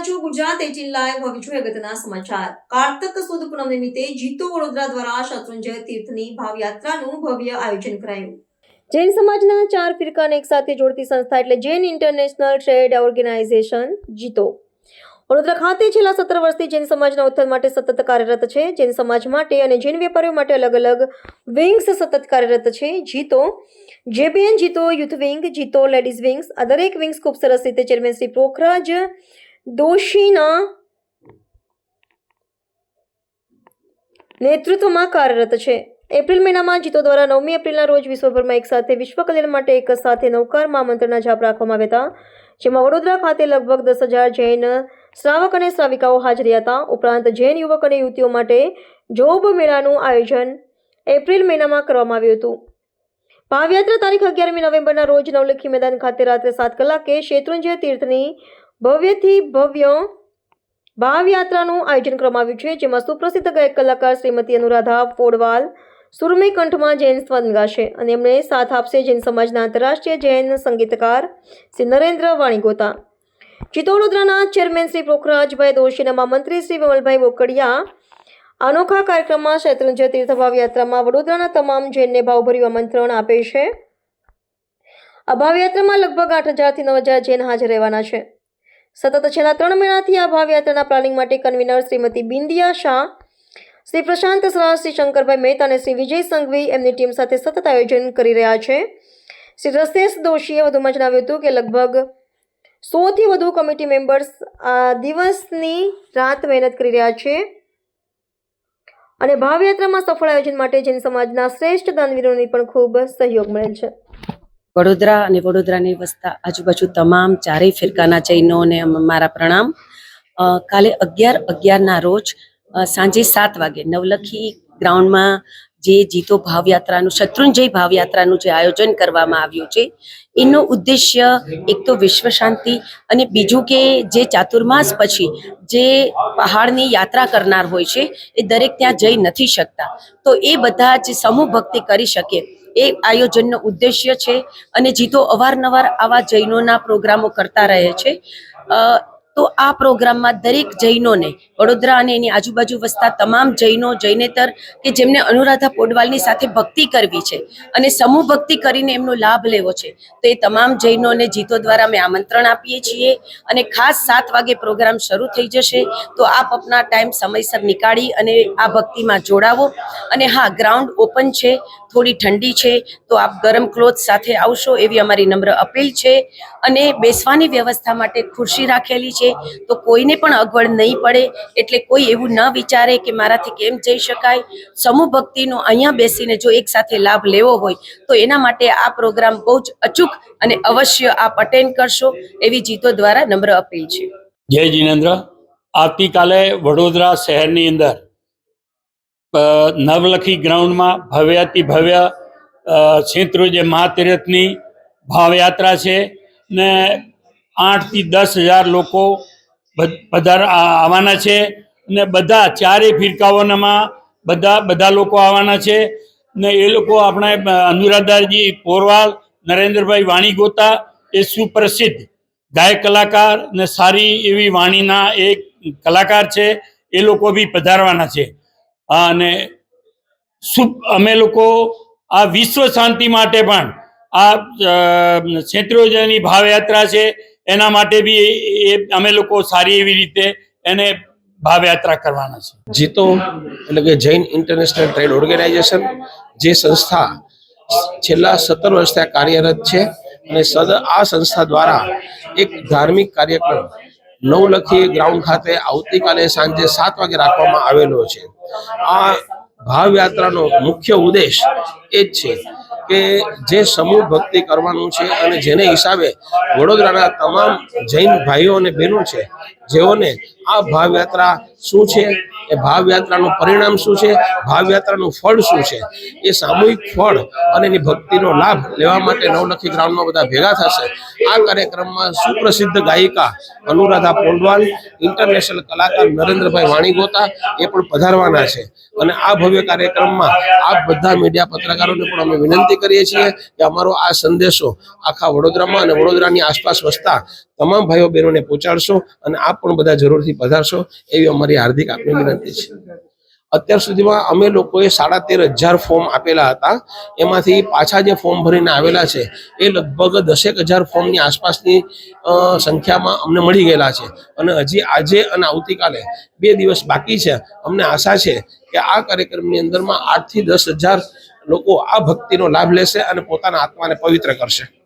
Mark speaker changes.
Speaker 1: છો Gujarat eighteen live હવે જોઈએ અગત્યના સમાચાર. કાર્તક સુદ પૂનમ નિમિત્તે જીતો વડોદરા દ્વારા શત્રુંજય તીર્થની ભાવયાત્રાનું ભવ્ય આયોજન કરાયું. જૈન સમાજના ચાર ફિરકાને એકસાથે જોડતી સંસ્થા એટલે Jain international trade organisation JITO. Vadodara ખાતે છેલ્લા સત્તર વર્ષથી જૈન સમાજના ઉત્થાન માટે સતત કાર્યરત છે. જૈન સમાજ માટે અને જૈન વેપારીઓ માટે અલગ અલગ વિંગ્સ સતત કાર્યરત છે. JITO, JBN JITO, youth wing, JITO, ladies wings, આ દરેક વિંગ્સ ખૂબ સરસ રીતે ચેરમેન શ્રી પોખરાજ દોશીના નેતૃત્વમાં કાર્યરત છે. એપ્રિલ મહિનામાં જીતો દ્વારા નવમી એપ્રિલના રોજ વિશ્વભરમાં એક સાથે વિશ્વ કલ્યાણ માટે એક સાથે નવકાર આમંત્રણના જાપ રાખવામાં આવ્યા હતા. જેમાં વડોદરા ખાતે લગભગ દસ હજાર જૈન શ્રાવક અને શ્રાવિકાઓ હાજરી હતા. ઉપરાંત જૈન યુવક અને યુવતીઓ માટે જોબ મેળાનું આયોજન એપ્રિલ મહિનામાં કરવામાં આવ્યું હતું. ભાવયાત્રા તારીખ અગિયારમી નવેમ્બરના રોજ નવલખી મેદાન ખાતે રાત્રે સાત કલાકે શેત્રુંજય તીર્થની ભવ્યથી ભવ્ય ભાવયાત્રાનું આયોજન કરવામાં આવ્યું છે, જેમાં સુપ્રસિદ્ધ ગાયક કલાકાર શ્રીમતી અનુરાધા પોડવાલ સુરમે કંઠમાં જૈન સ્વંદ ગાશે અને એમણે સાથ આપશે જૈન સમાજના આંતરરાષ્ટ્રીય જૈન સંગીતકાર શ્રી નરેન્દ્ર વાણીગોતા. ચિત્તોડોદરાના ચેરમેન શ્રી પોખરાજભાઈ દોશીના મંત્રી શ્રી વિમલભાઈ બોકડિયા અનોખા કાર્યક્રમમાં શેત્રુંજય તીર્થ ભાવયાત્રામાં વડોદરાના તમામ જૈનને ભાવભર્યું આમંત્રણ આપે છે. આ ભાવયાત્રામાં લગભગ આઠ હજારથી નવ હજાર જૈન હાજર રહેવાના છે. સતત છેલ્લા ત્રણ મહિનાથી આ ભાવયાત્રાના પ્લાનિંગ માટે કન્વીનર શ્રીમતી બિંદિયા શાહ, શ્રી પ્રશાંત સરાજ શ્રી શંકરભાઈ મહેતા અને શ્રી વિજય સંઘવી એમની ટીમ સાથે સતત આયોજન કરી રહ્યા છે. શ્રી રસેશ દોશીએ વધુમાં જણાવ્યું હતું કે લગભગ સોથી વધુ કમિટી મેમ્બર્સ આ દિવસની રાત મહેનત કરી રહ્યા છે અને ભાવયાત્રામાં સફળ આયોજન માટે જૈન સમાજના શ્રેષ્ઠ દાનવીરોની પણ ખૂબ સહયોગ મળેલ છે.
Speaker 2: વડોદરા અને વડોદરાની વસતા આજુબાજુ તમામ ચારેય ફિરકાના જૈનોને મારા પ્રણામ. કાલે અગિયાર અગિયારના રોજ સાંજે સાત વાગે નવલખી ગ્રાઉન્ડમાં જે જીતો ભાવયાત્રાનું, શત્રુંજય ભાવયાત્રાનું જે આયોજન કરવામાં આવ્યું છે, એનો ઉદ્દેશ્ય એક તો વિશ્વ શાંતિ અને બીજું કે જે ચાતુર્માસ પછી જે પહાડની યાત્રા કરનાર હોય છે, એ દરેક ત્યાં જઈ નથી શકતા. તો એ બધા જ સમૂહ ભક્તિ કરી શકે. એ આયોજનનો ઉદ્દેશ્ય છે અને જીતો અવારનવાર આવા જૈનોના પ્રોગ્રામો કરતા રહે છે. તો આ પ્રોગ્રામમાં દરેક જૈનોને, વડોદરા અને એની આજુબાજુ વસતા તમામ જૈનો, જૈનેતર કે જેમને અનુરાધા પોડવાલની સાથે ભક્તિ કરવી છે અને સમૂહ ભક્તિ કરીને એમનો લાભ લેવો છે, તો એ તમામ જૈનોને જીતો દ્વારા અમે આમંત્રણ આપીએ છીએ. અને ખાસ સાત વાગે પ્રોગ્રામ શરૂ થઈ જશે, તો આપ આપના ટાઈમ સમયસર નીકાળી અને આ ભક્તિમાં જોડાવો. અને હા, ગ્રાઉન્ડ ઓપન છે, થોડી ઠંડી છે, તો આપ ગરમ ક્લોથ સાથે આવશો એવી અમારી નમ્ર અપીલ છે. અને બેસવાની વ્યવસ્થા માટે ખુરશી રાખેલી છે. તો કોઈને પણ અગવડ નહીં પડે. એટલે કોઈ એવું ન વિચારે કે મારાથી કેમ જઈ શકાય. સમૂહ ભક્તિનો અહીંયા બેસીને જો એક સાથે લાભ લેવો હોય, તો એના માટે આ પ્રોગ્રામ બહુ જ અચૂક અને અવશ્ય આપ અટેન્ડ કરશો એવી જીતો દ્વારા નમ્ર અપીલ છે.
Speaker 3: જય જીનેન્દ્ર. આવતીકાલે વડોદરા શહેરની અંદર નવલખી ગ્રાઉન્ડમાં ભવ્યાતિ ભવ્ય જે મહાતીરથની ભાવયાત્રા છે ને આઠથી દસ હજાર લોકો બધા આવવાના છે ને બધા ચારેય ફિરકાઓનામાં બધા બધા લોકો આવવાના છે. ને એ લોકો આપણા અ, અનુરાધાજી પોરવાલ નરેન્દ્રભાઈ વાણી ગોતા એ સુપ્રસિદ્ધ ગાયક કલાકાર ને સારી એવી વાણીના એક કલાકાર છે. એ લોકો બી પધારવાના છે. અને સુપ અમે લોકો આ વિશ્વ શાંતિ માટે પણ આ ક્ષેત્રોજની ભાવયાત્રા છે. એના માટે બી એ અમે લોકો સારી એવી રીતે એને ભાવયાત્રા કરવાના છે.
Speaker 4: જીતો એટલે કે જૈન ઇન્ટરનેશનલ ટ્રેડ ઓર્ગેનાઇઝેશન જે સંસ્થા છેલ્લા સત્તર વર્ષથી કાર્યરત છે અને સદ આ સંસ્થા દ્વારા એક ધાર્મિક કાર્યક્રમ નવલખી ગ્રાઉન્ડ ખાતે આવતીકાલે સાંજે સાત વાગે રાખવામાં આવેલો છે. આ ભાવયાત્રાનો મુખ્ય ઉદ્દેશ એ જ છે કે જે સમૂહ ભક્તિ કરવાનું છે અને જેને હિસાબે વડોદરાના તમામ જૈન ભાઈઓ અને બહેનો છે, જેઓને આ ભાવયાત્રા શું છે? એ ભાવ યાત્રાનું પરિણામ શું છે? ભાવ યાત્રાનું ફળ શું છે? એ સામૂહિક ફળ અને એની ભક્તિનો લાભ લેવા માટે નવલખી ગ્રાઉન્ડમાં બધા ભેગા થશે. આ કાર્યક્રમમાં સુપ્રસિદ્ધ ગાયિકા અનુરાધા પોંડવાલ, ઇન્ટરનેશનલ કલાકાર નરેન્દ્રભાઈ વાણીગોતા એ પણ પધારવાના છે. અને આ ભવ્ય કાર્યક્રમમાં આપ બધા મીડિયા પત્રકારોને પણ અમે વિનંતી કરીએ છીએ કે અમારો આ સંદેશો આખા વડોદરામાં અને વડોદરાની આસપાસ વસતા તમામ ભાઈઓ બહેનોને પહોંચાડશો અને આપ પણ બધા જરૂરથી પધારશો એવી અમારી હાર્દિક આપની વિનંતી છે. અત્યાર સુધીમાં અમે લોકોએ સાડા તેર હજાર ફોર્મ આપેલા હતા. એમાંથી પાછા જે ફોર્મ ભરીને આવેલા છે, એ લગભગ દસેક હજાર ફોર્મની આસપાસની સંખ્યામાં અમને મળી ગયેલા છે. અને હજી આજે અને આવતીકાલે બે દિવસ બાકી છે. અમને આશા છે કે આ કાર્યક્રમની અંદરમાં આઠથી દસ હજાર લોકો આ ભક્તિનો લાભ લેશે અને પોતાના આત્માને પવિત્ર કરશે.